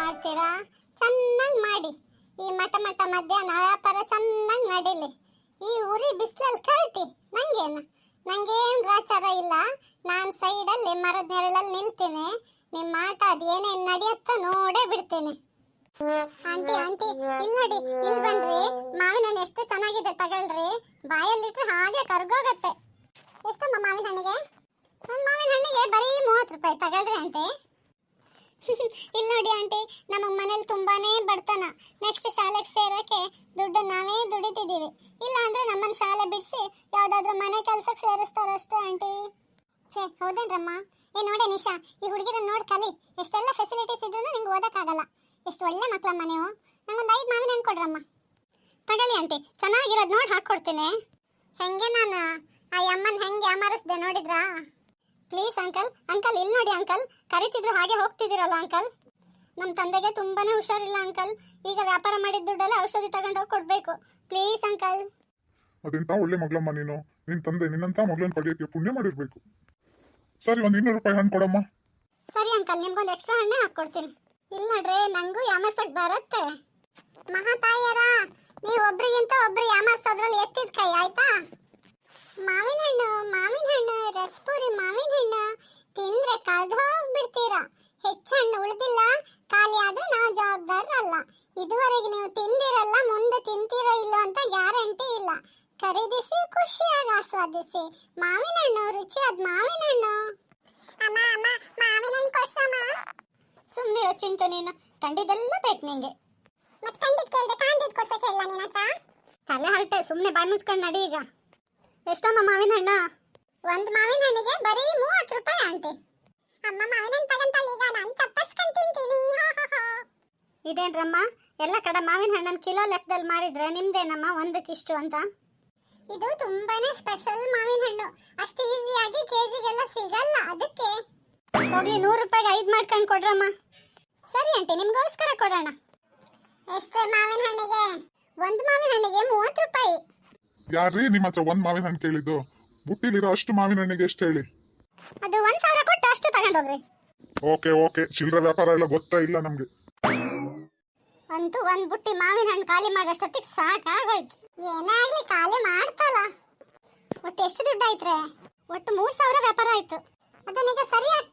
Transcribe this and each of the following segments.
ಮಾಡ್ತೀರಾ? ಚೆನ್ನಾಗಿ ಮಾಡಿ. ಈ ಮಠ ಮಠ ಮಧ್ಯಾಹ್ನ ವ್ಯಾಪಾರ ಚೆನ್ನಾಗಿ ನಡೀಲಿ. ಈ ಉರಿ ಬಿಸಿಲಲ್ಲಿ ಕರಟಿ ನಂಗೇನು? ನಂಗೇನು ಗ್ರಾಚಾರ ಇಲ್ಲ. ನಾನು ಸೈಡಲ್ಲಿ ಮರದ ನೆರಳಲ್ಲಿ ನಿಲ್ತೀನಿ. ನಿಮ್ಮ ಆಟ ಅದು ಏನೇನು ನಡೆಯುತ್ತೋ ನೋಡೇ ಬಿಡ್ತೀನಿ. ಆಂಟಿ ಆಂಟಿ ಇಲ್ಲಿ ನೋಡಿ ಇಲ್ಲಿ ಬನ್ರಿ. ಮಾವಿನ ಹಣ್ಣು ಎಷ್ಟು ಚೆನ್ನಾಗಿದೆ ತಗೊಳ್ರಿ. ಬಾಯಲ್ಲಿಟ್ರೆ ಹಾಗೆ ಕರ್ಗೋಗತ್ತೆ. ಎಷ್ಟಮ್ಮ ಮಾವಿನ ಹಣ್ಣಿಗೆ ಒಂದು ಮಾವಿನ ಹಣ್ಣಿಗೆ ಬರೀ ಮೂವತ್ತು ರೂಪಾಯಿ ತಗೊಳ್ರಿ, ಆಂಟಿ. ಇಲ್ಲಿ ನೋಡಿ ಆಂಟಿ, ನಮ್ಮ ಮನೇಲಿ ತುಂಬಾನೇ ಬಡತನ. ನೆಕ್ಸ್ಟ್ ಶಾಲೆಗೆ ಸೇರಕ್ಕೆ ದುಡ್ಡು ನಾವೇ ದುಡಿತಿದ್ದೀವಿ. ಇಲ್ಲ ಅಂದ್ರೆ ನಮ್ಮನ್ನ ಶಾಲೆ ಬಿಡಿಸಿ ಯಾವ್ದಾದ್ರು ಮನೆ ಕೆಲ್ಸಕ್ಕೆ ಸೇರಿಸ್ತಾರಷ್ಟೇ ಆಂಟಿ. ಛೇ, ಹೌದೇನ್ರಮ್ಮ? ಏ, ನೋಡಿ ನಿಶಾ, ಈ ಹುಡುಗಿರನ್ನ ನೋಡಿ ಕಲಿ. ಎಷ್ಟೆಲ್ಲ ಫೆಸಿಲಿಟೀಸ್ ಇದ್ರೂ ನಿಂಗೆ ಓದಕ್ಕಾಗಲ್ಲ. ಎಷ್ಟು ಒಳ್ಳೆ ಮಕ್ಕಳಮ್ಮ ನೀವು ನಂಗೊಂದು ಐದು ಮಾವಿನ ಹಣ್ಣು ಕೊಡ್ರಮ್ಮ. ತಗೊಳ್ಳಿ ಆಂಟಿ, ಚೆನ್ನಾಗಿರೋದು ನೋಡಿ ಹಾಕ್ಕೊಡ್ತೀನಿ. ಹೆಂಗೆ ನಾನು ಆ ಅಮ್ಮನ ಹೆಂಗೆ ಅಮರಿಸ್ದೆ ನೋಡಿದ್ರಾ? ಪ್ಲೀಸ್ ಅಂಕಲ್ ಅಂಕಲ್ ಇಲ್ಲಿ ನೋಡಿ ಅಂಕಲ್ ಕರಿತಿದ್ರು ಹಾಗೆ ಹೋಗ್ತಿದ್ದೀರಲ್ಲ ಅಂಕಲ್ ನಮ್ಮ ತಂದೆಗೆ ತುಂಬಾನೇ ಹುಷಾರಿಲ್ಲ ಅಂಕಲ್ ಈಗ ವ್ಯಾಪಾರ ಮಾಡಿದ ದುಡ್ಡೆಲ್ಲ ಔಷಧಿ ತಗೊಂಡು ಹೋಗಿ ಕೊಡ್ಬೇಕು. ಪ್ಲೀಸ್ ಅಂಕಲ್ ಅದೆಂತ ಒಳ್ಳೆ ಮಗಳಮ್ಮ ನೀನು? ನಿನ್ ತಂದೆ ನಿನ್ನಂತ ಮಗಳನ್ನ ಪಡೆಯೋಕೆ ಪುಣ್ಯ ಮಾಡಿರ್ಬೇಕು. ಸರಿ ಒಂದ್ ಇನ್ನೂರು ರೂಪಾಯಿ ಹಣ್ಣು ಕೊಡಮ್ಮ. ಸರಿ ಅಂಕಲ್ ನಿಮ್ಗೊಂದು ಎಕ್ಸ್ಟ್ರಾ ಹಣ್ಣೆ ಹಾಕೊಡ್ತೀನಿ ಇಲ್ಲ ನೋಡ್ರಿ ನಂಗೂ ಯಾಮರ್ಸಕ್ ಬರುತ್ತೆ. ಮಹಾತಾಯರ ನೀವು ಒಬ್ರಿಗಿಂತ ಒಬ್ರು ಯಾಮರ್ಸೋದ್ರಲ್ಲಿ ಎತ್ತಿದ ಕೈ ಆಯ್ತಾ? ಮಾವಿನ ಹಣ್ಣು ಮಾವಿನ ಹಣ್ಣು ರಸ್ಪೂರಿ ಮಾವಿನ ಕಳ್ದು ಹೋಗ್ಬಿಡ್ತೀರಾ? ಹೆಚ್ಚು ಹಣ್ಣು ಉಳಿದಿಲ್ಲ. ಖಾಲಿ ಆದ್ರೆ ನಾವು ಜವಾಬ್ದಾರರಲ್ಲ. ಇದುವರೆಗೆ ನೀವು ತಿಂದಿರಲ್ಲ, ಮುಂದೆ ತಿಂತೀರೋ ಇಲ್ಲೋ ಅಂತ ಗ್ಯಾರಂಟಿ ಇಲ್ಲ. ಖರೀದಿಸಿ, ಖುಷಿಯಾಗಿ ಆಸ್ವಾದಿಸಿ. ಮಾವಿನ ಹಣ್ಣು ರುಚಿಯಾದ ಮಾವಿನ ಹಣ್ಣು ಅಮ್ಮ ಅಮ್ಮ ಮಾವಿನ ಹಣ್ಣು ಕೊಡ್ಸಮ್ಮ ಸುಮ್ಮನೆ ಚಿಂಟು ನೀನು. ಕಂಡಿದ್ದೆಲ್ಲ ಬೇಕು ನಿಂಗೆ. ಮತ್ತೆ ಕಂಡಿದ್ ಕೇಳ್ದೆ ಕಾಂದಿದ್ ಕೊಡ್ಸಕ್ಕೆ ಇಲ್ಲ ನಿನ್ನ ಹತ್ರ? ತಲೆ ಸುಮ್ಮನೆ ಬಾಯಿ ಮುಚ್ಕೊಂಡು ನಡಿ ಈಗ. ಎಷ್ಟಮ್ಮ ಮಾವಿನ ಹಣ್ಣು ಒಂದು ಮಾವಿನ ಹಣ್ಣಿಗೆ ಬರೀ ಮೂವತ್ತು ರೂಪಾಯಿ ಆಂಟಿ. ಅಮ್ಮ ಮಾವಿನ ತಗಂತಲ್ಲ ಈಗ ನಾನು ಚಪ್ಪಸ್ಕೊಂಡು ತಿಂತೀನಿ. ಹಾ ಹಾ ಹಾ. ಇದೇನ್ರಮ್ಮ? ಎಲ್ಲ ಕಡೆ ಮಾವಿನ ಹಣ್ಣನ್ನು ಕಿಲೋ ಲೆಕ್ಕದಲ್ಲಿ ಮಾರಿದ್ರೆ ನಿಮ್ದೇನಮ್ಮ ಒಂದಕ್ಕೆ ಇಷ್ಟು ಅಂತ? ಇದು ತುಂಬಾನೇ ಸ್ಪೆಷಲ್ ಮಾವಿನ ಹಣ್ಣು. ಅಷ್ಟು ಈಸಿಯಾಗಿ ಕೆಜಿಗೆಲ್ಲ ಸಿಗಲ್ಲ ಅದಕ್ಕೆ. ಹೋಗ್ಲಿ ನೂರು ರೂಪಾಯಿಗೆ ಐದು ಮಾಡ್ಕೊಂಡು ಕೊಡ್ರಮ್ಮ. ಸರಿ ಆಂಟಿ ನಿಮ್ಗೋಸ್ಕರ ಕೊಡೋಣ. ಎಷ್ಟೇ ಮಾವಿನ ಹಣ್ಣಿಗೆ? ಒಂದು ಮಾವಿನ ಹಣ್ಣಿಗೆ ಮೂವತ್ತು ರೂಪಾಯಿ. ಯಾರ್ರೀ ನಿಮ್ಮ ಹತ್ರ ಒಂದ್ ಮಾವಿನ ಹಣ್ಣು ಕೇಳಿದ್ದು? ಬುಟ್ಟಿಲಿರೋ ಅಷ್ಟು ಮಾವಿನ ಹಣ್ಣಿಗೆ ಎಷ್ಟು ಹೇಳಿ? ಅದು ಒಂದ್ ಸಾವಿರ ತಗೊಂಡೋಗ್ರಿ ಓಕೆ ಓಕೆ. ಚಿಲ್ಲರೆ ವ್ಯಾಪಾರ ಎಲ್ಲ ಗೊತ್ತಾ ಇಲ್ಲ ನಮ್ಗೆ. ಅಂತೂ ಒಂದ್ ಬುಟ್ಟಿ ಮಾವಿನ ಹಣ್ಣು ಖಾಲಿ ಮಾಡೋಷ್ಟೊತ್ತಿಗೆ ಸಾಕಾಗೋಯ್ತು. ಏನೇ ಆಗ್ಲಿ ಖಾಲಿ ಮಾಡ್ತಲ್ಲ. ಒಟ್ಟು ಎಷ್ಟು ದುಡ್ಡು ಆಯ್ತ್ರೆ? ಒಟ್ಟು ಮೂರ್ ಸಾವಿರ ವ್ಯಾಪಾರ ಆಯ್ತು. ಅದನ್ನೀಗ ಸರಿಯಾಗಿ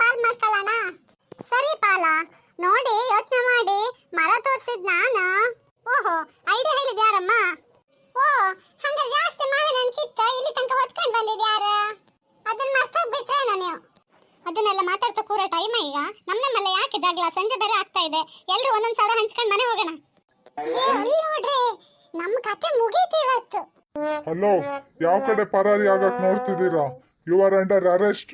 ಅದನ್ನೆಲ್ಲ ಮಾತಾಡ್ತಾ ಕೂರೋ ಟೈಮ್ ಈಗ ನಮ್ ನಮ್ಮೆಲ್ಲ ಯಾಕೆ ಜಗಳ? ಸಂಜೆ ಬೇರೆ ಆಗ್ತಾ ಇದೆ. ಎಲ್ಲರೂ ಒಂದೊಂದ್ ಸಾವಿರ ಹಂಚ್ಕೊಂಡ್ ಮನೆ ಹೋಗೋಣ. ನೋಡ್ರಿ. ನಮ್ ಕತೆ ಮುಗೀತು ಇವತ್ತು. ಹಲೋ ಯಾವ ಕಡೆ ಪರಾರಿ ಆಗಕ್ ನೋಡ್ತಿದ್ದೀರಾ? You are under arrest